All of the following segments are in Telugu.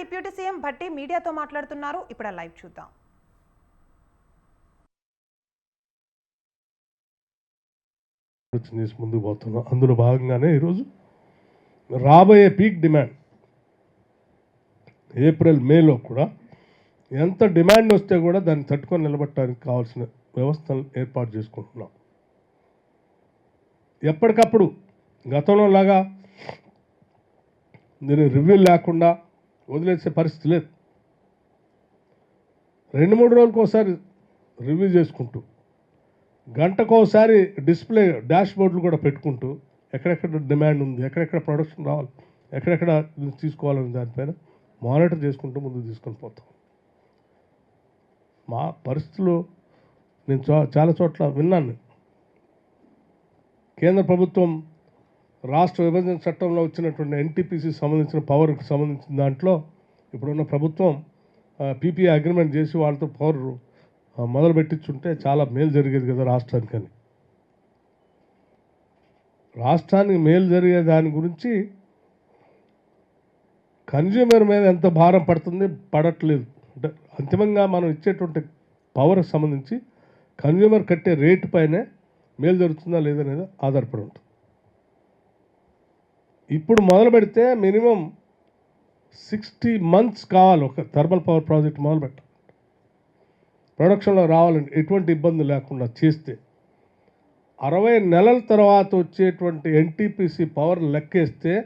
డిప్యూటీ సీఎం భట్టి మీడియాతో మాట్లాడుతున్నారు. ఇప్పుడు లైవ్ చూద్దాం. చేసి ముందుకు పోతున్నాం. అందులో భాగంగానే ఈరోజు రాబోయే పీక్ డిమాండ్. ఏప్రిల్ మేలో కూడా ఎంత డిమాండ్ వస్తే కూడా దాన్ని తట్టుకొని నిలబట్టడానికి కావాల్సిన వ్యవస్థను ఏర్పాటు చేసుకుంటున్నాం. ఎప్పటికప్పుడు గతంలో లాగా దీని రివ్యూ లేకుండా వదిలేసే పరిస్థితి లేదు. రెండు మూడు రోజులకు ఒకసారి రివ్యూ చేసుకుంటూ గంటకోసారి డిస్ప్లే డాష్ బోర్డులు కూడా పెట్టుకుంటూ ఎక్కడెక్కడ డిమాండ్ ఉంది ఎక్కడెక్కడ ప్రొడక్షన్ రావాలి ఎక్కడెక్కడ తీసుకోవాలని దానిపైన మానిటర్ చేసుకుంటూ ముందు తీసుకొని పోతాం. మా పరిస్థితులు నేను చాలా చోట్ల విన్నాను. కేంద్ర ప్రభుత్వం రాష్ట్ర విభజన చట్టంలో వచ్చినటువంటి ఎన్టీపీసీ సంబంధించిన పవర్కి సంబంధించిన దాంట్లో ఇప్పుడున్న ప్రభుత్వం పీపీఐ అగ్రిమెంట్ చేసి వాళ్ళతో పవర్ ఆ, మొదలు పెట్టించుంటే చాలా మేలు జరిగేది కదా రాష్ట్రానికని రాష్ట్రానికి మేలు జరిగే దాని గురించి కన్జ్యూమర్ మీద ఎంత భారం పడుతుంది పడట్లేదు. అంటే అంతిమంగా మనం ఇచ్చేటువంటి పవర్కి సంబంధించి కన్జ్యూమర్ కట్టే రేటు పైనే మేలు జరుగుతుందా లేదనేది ఆధారపడి ఉంటుంది. ఇప్పుడు మొదలు పెడితే మినిమం సిక్స్టీ మంత్స్ కావాలి ఒక థర్మల్ పవర్ ప్రాజెక్ట్ మొదలు పెట్టాలి ప్రొడక్షన్లో రావాలండి ఎటువంటి ఇబ్బంది లేకుండా చేస్తే. అరవై నెలల తర్వాత వచ్చేటువంటి NTPC power లెక్కేస్తే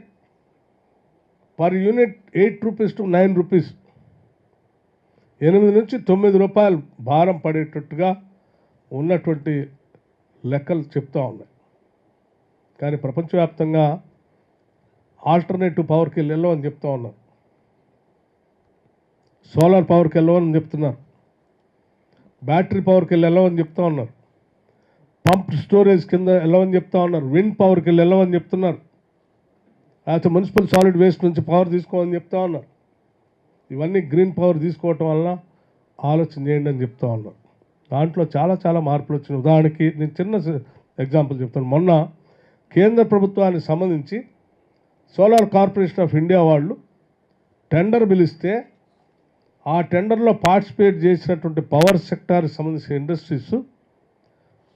per unit eight rupees to nine rupees. ఎనిమిది నుంచి తొమ్మిది రూపాయలు భారం పడేటట్టుగా ఉన్నటువంటి లెక్కలు చెప్తూ ఉన్నాయి. కానీ ప్రపంచవ్యాప్తంగా ఆల్టర్నేటివ్ పవర్కి వెళ్ళని చెప్తా ఉన్నారు సోలార్ పవర్కి వెళ్ళవని చెప్తున్నారు బ్యాటరీ పవర్కి వెళ్ళి వెళ్ళమని చెప్తా ఉన్నారు పంప్ స్టోరేజ్ కింద వెళ్ళవని చెప్తా ఉన్నారు. విండ్ పవర్కి వెళ్ళి వెళ్ళవని చెప్తున్నారు. లేకపోతే మున్సిపల్ సాలిడ్ వేస్ట్ నుంచి పవర్ తీసుకోమని చెప్తా ఉన్నారు ఇవన్నీ గ్రీన్ పవర్ తీసుకోవటం వలన ఆలోచన చేయండి అని చెప్తా ఉన్నారు దాంట్లో చాలా చాలా మార్పులు వచ్చినాయి. ఉదాహరణకి నేను చిన్న ఎగ్జాంపుల్ చెప్తాను. మొన్న కేంద్ర ప్రభుత్వానికి సంబంధించి సోలార్ కార్పొరేషన్ ఆఫ్ ఇండియా వాళ్ళు టెండర్ పిలిస్తే ఆ టెండర్లో పార్టిసిపేట్ చేసినటువంటి పవర్ సెక్టార్కి సంబంధించిన ఇండస్ట్రీస్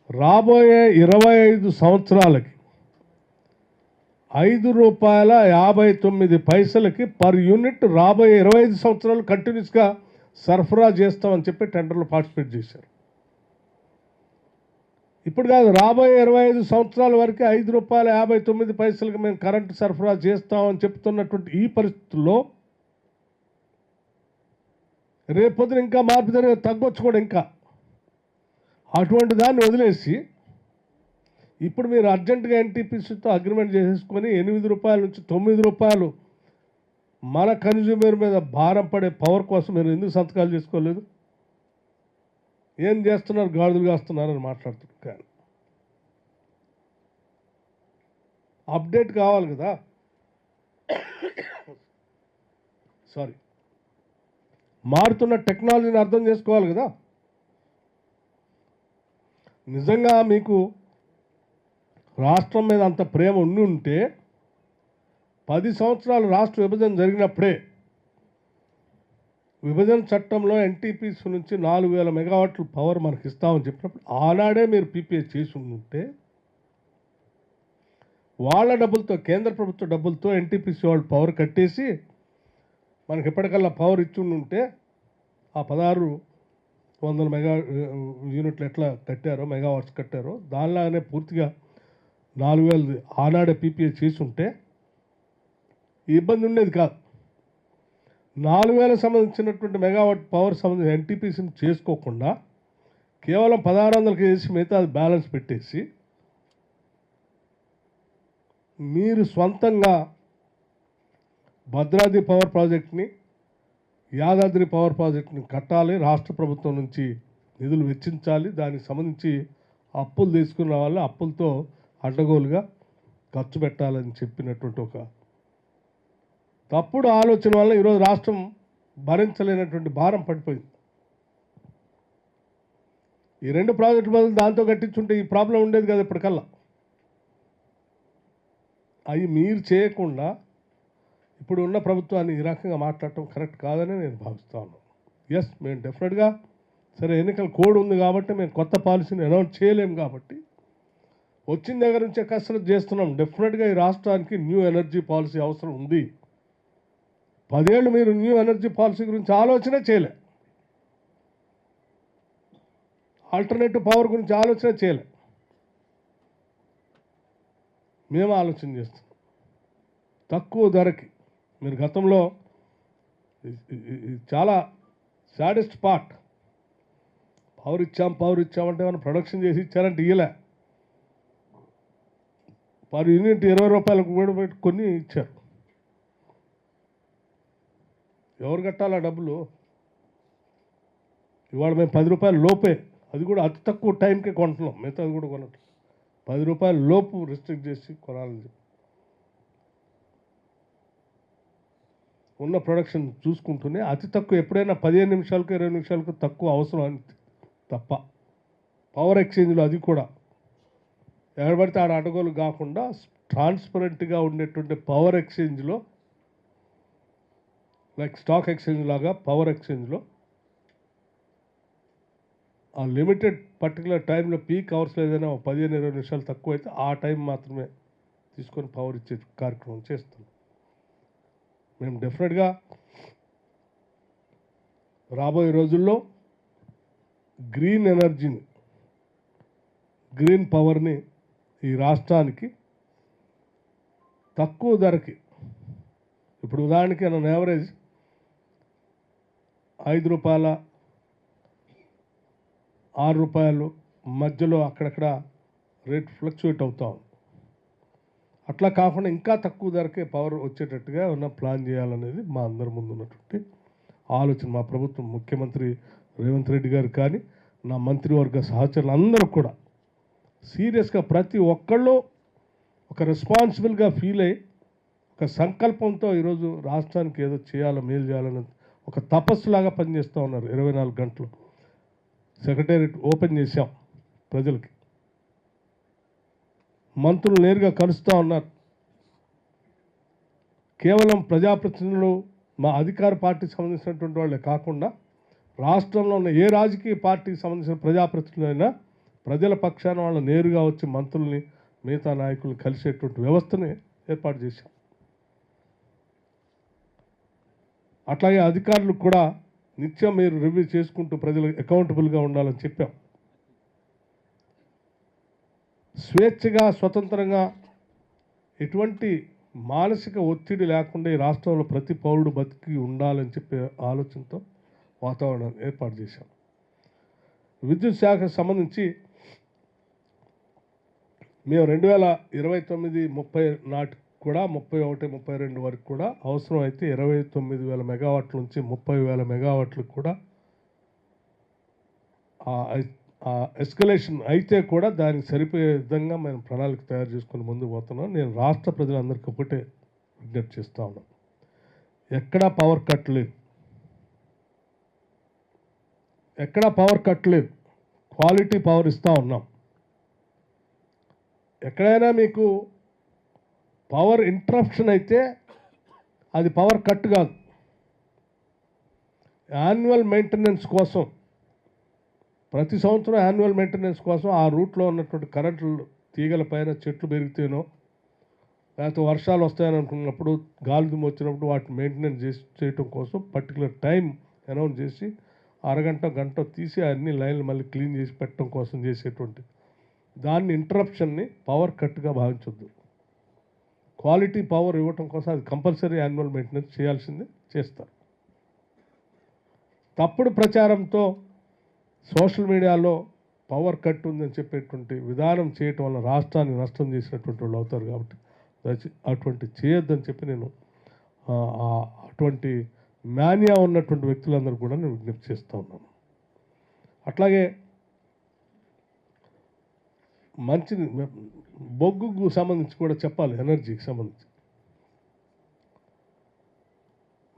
రాబోయే ఇరవై ఐదు సంవత్సరాలకి ఐదు రూపాయల యాభై తొమ్మిది పైసలకి పర్ యూనిట్ రాబోయే ఇరవై ఐదు సంవత్సరాలు కంటిన్యూస్గా సరఫరా చేస్తామని చెప్పి టెండర్లో పార్టిసిపేట్ చేశారు. ఇప్పుడు కాదు రాబోయే ఇరవై ఐదు సంవత్సరాల వరకు ఐదు రూపాయల యాభై తొమ్మిది పైసలకి మేము కరెంటు సరఫరా చేస్తామని చెప్తున్నటువంటి ఈ పరిస్థితుల్లో రేపొద్దున ఇంకా మార్పు జరిగే తగ్గొచ్చు కూడా ఇంకా. అటువంటి దాన్ని వదిలేసి ఇప్పుడు మీరు అర్జెంటుగా ఎన్టీపీసీతో అగ్రిమెంట్ చేసేసుకొని ఎనిమిది రూపాయల నుంచి తొమ్మిది రూపాయలు మన కన్జ్యూమర్ మీద భారం పడే పవర్ కోసం మీరు ఎందుకు సంతకాలు చేసుకోలేదు? ఏం చేస్తున్నారు? గాడిదలు కాస్తున్నారని మాట్లాడుతున్నారు. అప్డేట్ కావాలి కదా? సారీ. మారుతున్న టెక్నాలజీని అర్థం చేసుకోవాలి కదా? నిజంగా మీకు రాష్ట్రం మీద అంత ప్రేమ ఉండి ఉంటే పది సంవత్సరాలు రాష్ట్ర విభజన జరిగినప్పుడే విభజన చట్టంలో ఎన్టీపీసీ నుంచి నాలుగు వేల మెగావాట్లు పవర్ మనకి ఇస్తామని చెప్పినప్పుడు ఆనాడే మీరు పీపీఏ చేసి ఉంటే వాళ్ళ డబ్బులతో కేంద్ర ప్రభుత్వ డబ్బులతో ఎన్టీపీసీ వాళ్ళు పవర్ కట్టేసి మనకి ఎప్పటికల్లా పవర్ ఇచ్చి ఉంటే ఆ పదహారు వందల మెగా యూనిట్లు ఎట్లా కట్టారో మెగావాట్స్ కట్టారో దానిలాగానే పూర్తిగా నాలుగు వేలు ఆనాడే పీపీఏ చేసి ఉంటే ఇబ్బంది ఉండేది కాదు. నాలుగు వేల సంబంధించినటువంటి మెగావాట్ పవర్ సంబంధించిన ఎన్టీపీసీని చేసుకోకుండా కేవలం పదహారు వందలకి వేసి మిగతా బ్యాలెన్స్ పెట్టేసి మీరు సొంతంగా భద్రాద్రి పవర్ ప్రాజెక్ట్ని యాదాద్రి పవర్ ప్రాజెక్ట్ని కట్టాలి రాష్ట్ర ప్రభుత్వం నుంచి నిధులు వెచ్చించాలి దానికి సంబంధించి అప్పులు తీసుకున్న వాళ్ళు అప్పులతో అడ్డగోలుగా ఖర్చు పెట్టాలని చెప్పినటువంటి ఒక తప్పుడు ఆలోచన వల్ల ఈరోజు రాష్ట్రం భరించలేనటువంటి భారం పడిపోయింది. ఈ రెండు ప్రాజెక్టు బదులు దాంతో కట్టించుంటే ఈ ప్రాబ్లం ఉండేది కదా ఇప్పటికల్లా. అవి మీరు చేయకుండా ఇప్పుడు ఉన్న ప్రభుత్వాన్ని ఈ రకంగా మాట్లాడటం కరెక్ట్ కాదని నేను భావిస్తాను ఎస్ మేము డెఫినెట్గా సరే ఎన్నికల కోడ్ ఉంది కాబట్టి మేము కొత్త పాలసీని అనౌన్స్ చేయలేము కాబట్టి వచ్చిన దగ్గర నుంచే కసరత్తు చేస్తున్నాం. డెఫినెట్గా ఈ రాష్ట్రానికి న్యూ ఎనర్జీ పాలసీ అవసరం ఉంది. పదేళ్ళు మీరు న్యూ ఎనర్జీ పాలసీ గురించి ఆలోచన చేయలే. ఆల్టర్నేటివ్ పవర్ గురించి ఆలోచన చేయలే. మేము ఆలోచన చేస్తాం తక్కువ ధరకి. మీరు గతంలో ఇది చాలా సాడెస్ట్ పార్ట్. పవర్ ఇచ్చాం పవర్ ఇచ్చామంటే మనం ప్రొడక్షన్ చేసి ఇచ్చారంటే ఇయ్యలే. పర్ యూనిట్ ఇరవై రూపాయలకు కూడా పెట్టి కొన్ని ఇచ్చారు. ఎవరు కట్టాలా డబ్బులు? ఇవాళ మేము పది రూపాయల లోపే. అది కూడా అతి తక్కువ టైంకే కొంటున్నాం. మిగతాది కూడా కొనట్లేదు. పది రూపాయల లోపు రిస్ట్రిక్ట్ చేసి కొనాలని ఉన్న ప్రొడక్షన్ చూసుకుంటూనే అతి తక్కువ ఎప్పుడైనా పదిహేను నిమిషాలకు ఇరవై నిమిషాలకు తక్కువ అవసరం అని తప్ప. పవర్ ఎక్స్చేంజ్లో అది కూడా. ఎక్కడ పడితే ఆడ అడగోలు కాకుండా ట్రాన్స్పరెంట్గా ఉండేటువంటి పవర్ ఎక్స్చేంజ్లో లైక్ స్టాక్ ఎక్స్చేంజ్ లాగా పవర్ ఎక్స్చేంజ్లో ఆ లిమిటెడ్ పర్టికులర్ టైంలో పీక్ అవర్స్లో ఏదైనా ఒక పదిహేను ఇరవై నిమిషాలు తక్కువ అయితే ఆ టైం మాత్రమే తీసుకొని పవర్ ఇచ్చే కార్యక్రమం చేస్తాం మేము డెఫినెట్గా రాబోయే రోజుల్లో గ్రీన్ ఎనర్జీని గ్రీన్ పవర్ని ఈ రాష్ట్రానికి తక్కువ ధరకి ఇప్పుడు ఉదాహరణకి నన్ను యావరేజ్ ఐదు రూపాయల ఆరు రూపాయలు మధ్యలో అక్కడక్కడ రేట్ ఫ్లక్చువేట్ అవుతా అట్లా కాకుండా ఇంకా తక్కువ ధరకే పవర్ వచ్చేటట్టుగా ఉన్న ప్లాన్ చేయాలనేది మా అందరి ముందు ఉన్నటువంటి ఆలోచన. మా ప్రభుత్వం ముఖ్యమంత్రి రేవంత్ రెడ్డి గారు కానీ నా మంత్రివర్గ సహచరులు అందరూ కూడా సీరియస్గా ప్రతి ఒక్కళ్ళు ఒక రెస్పాన్సిబుల్గా ఫీల్ అయ్యి ఒక సంకల్పంతో ఈరోజు రాష్ట్రానికి ఏదో చేయాలో మేలు చేయాలని ఒక తపస్సులాగా పనిచేస్తూ ఉన్నారు ఇరవై నాలుగు గంటలు. సెక్రటేరియట్ ఓపెన్ చేశాం ప్రజలకి. మంత్రులు నేరుగా కలుస్తూ ఉన్నారు. కేవలం ప్రజాప్రతినిధులు మా అధికార పార్టీకి సంబంధించినటువంటి వాళ్ళే కాకుండా రాష్ట్రంలో ఉన్న ఏ రాజకీయ పార్టీకి సంబంధించిన ప్రజాప్రతినిధులైనా ప్రజల పక్షాన వాళ్ళు నేరుగా వచ్చి మంత్రుల్ని మిగతా నాయకులు కలిసేటువంటి వ్యవస్థని ఏర్పాటు చేశాం. అట్లాగే అధికారులు కూడా నిత్యం మీరు రివ్యూ చేసుకుంటూ ప్రజలకు అకౌంటబుల్గా ఉండాలని చెప్పాం. స్వేచ్ఛగా స్వతంత్రంగా ఎటువంటి మానసిక ఒత్తిడి లేకుండా ఈ రాష్ట్రంలో ప్రతి పౌరుడు బతికి ఉండాలని చెప్పే ఆలోచనతో వాతావరణం ఏర్పాటు చేశాం. విద్యుత్ శాఖకు సంబంధించి మేము రెండు వేల ఇరవై తొమ్మిది ముప్పై నాటికి కూడా ముప్పై ఒకటి ముప్పై రెండు వరకు కూడా అవసరం అయితే ఇరవై తొమ్మిది వేల మెగావాట్ల నుంచి ముప్పై వేల మెగావాట్లకు కూడా ఆ ఎస్కలేషన్ అయితే కూడా దానికి సరిపోయే విధంగా మేము ప్రణాళిక తయారు చేసుకుని ముందు పోతున్నాం. నేను రాష్ట్ర ప్రజలందరికీ ఒకటే విజ్ఞప్తి చేస్తా ఉన్నాను ఎక్కడా పవర్ కట్ లేదు. ఎక్కడా పవర్ కట్ లేదు. క్వాలిటీ పవర్ ఇస్తూ ఉన్నాం. ఎక్కడైనా మీకు పవర్ ఇంటరప్షన్ అయితే అది పవర్ కట్ కాదు. యాన్యువల్ మెయింటెనెన్స్ కోసం ప్రతి సంవత్సరం యాన్యువల్ మెయింటెనెన్స్ కోసం ఆ రూట్లో ఉన్నటువంటి కరెంటు తీగల పైన చెట్లు పెరిగితేనో లేకపోతే వర్షాలు వస్తాయని అనుకున్నప్పుడు గాలి దుమ్ము వచ్చినప్పుడు వాటిని మెయింటెనెన్స్ చేసి చేయటం కోసం పర్టికులర్ టైం అనౌన్స్ చేసి అరగంట గంట తీసి అన్ని లైన్లు మళ్ళీ క్లీన్ చేసి పెట్టడం కోసం చేసేటువంటి దాన్ని ఇంటరప్షన్ని పవర్ కట్గా భావించొద్దు. క్వాలిటీ పవర్ ఇవ్వటం కోసం అది కంపల్సరీ యాన్యువల్ మెయింటెనెన్స్ చేయాల్సిందే చేస్తారు. తప్పుడు ప్రచారంతో సోషల్ మీడియాలో పవర్ కట్ ఉందని చెప్పేటువంటి విధానం చేయటం వల్ల రాష్ట్రాన్ని నష్టం చేసినటువంటి వాళ్ళు అవుతారు కాబట్టి అటువంటి చేయొద్దని చెప్పి నేను అటువంటి మాన్యా ఉన్నటువంటి వ్యక్తులందరూ కూడా నేను విజ్ఞప్తి చేస్తూ ఉన్నాను. అట్లాగే మంచిది. బొగ్గుకు సంబంధించి కూడా చెప్పాలి ఎనర్జీకి సంబంధించి.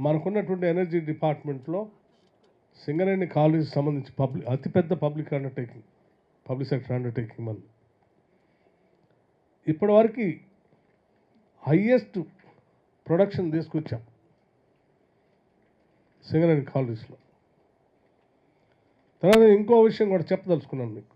మనకున్నటువంటి ఎనర్జీ డిపార్ట్మెంట్లో సింగరేణి కాలేజీకి సంబంధించి పబ్లిక్ అతిపెద్ద public undertaking public sector undertaking మన. ఇప్పటివరకు హయ్యెస్ట్ ప్రొడక్షన్ తీసుకొచ్చాం సింగరేణి కాలేజీలో. తర్వాత ఇంకో విషయం కూడా చెప్పదలుచుకున్నాను మీకు.